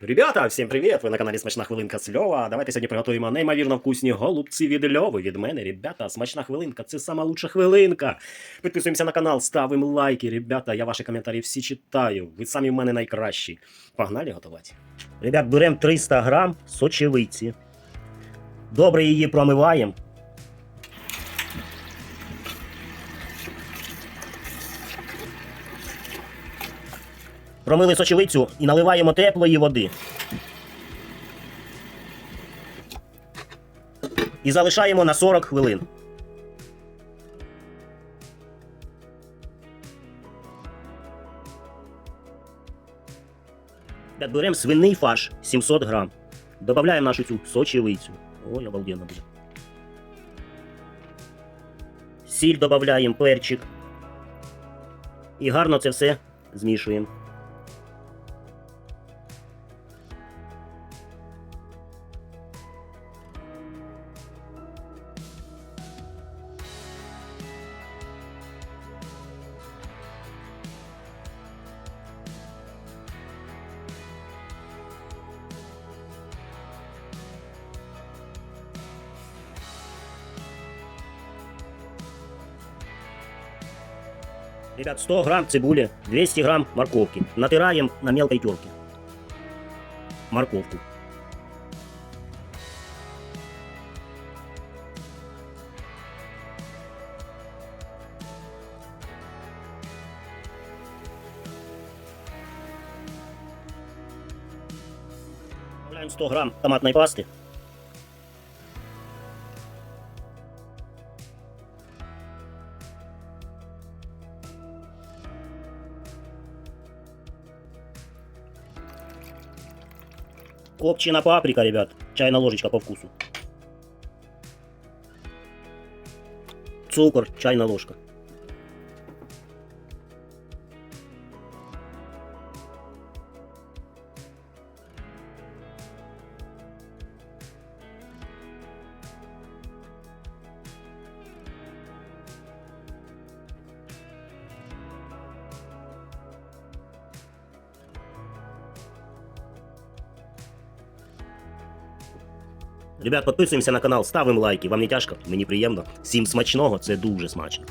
Ребята, всім привіт! Ви на каналі Смачна Хвилинка з Льова. Давайте сьогодні приготуємо неймовірно вкусні голубці від Льови. Від мене, ребята, смачна хвилинка це сама лучша хвилинка. Підписуємося на канал, ставимо лайки, ребята. Я ваші коментарі всі читаю. Ви самі в мене найкращі. Погнали готувати. Ребят, беремо 300 грам сочевиці. Добре її промиваємо. Промили сочевицю і наливаємо теплої води. І залишаємо на 40 хвилин. Беремо свиний фарш 700 грам. Добавляємо нашу цю сочевицю. Ой, обалденно буде. Сіль додаємо, перчик. І гарно це все змішуємо. Ребят, 100 грамм цибули, 200 грамм морковки. Натираем на мелкой терке. Морковку. Добавляем 100 грамм томатной пасты. Копчена паприка, ребят. Чайная ложечка по вкусу. Цукор, чайная ложка. Ребят, підписуємося на канал, ставимо лайки. Вам не тяжко, мені приємно. Всім смачного, це дуже смачно.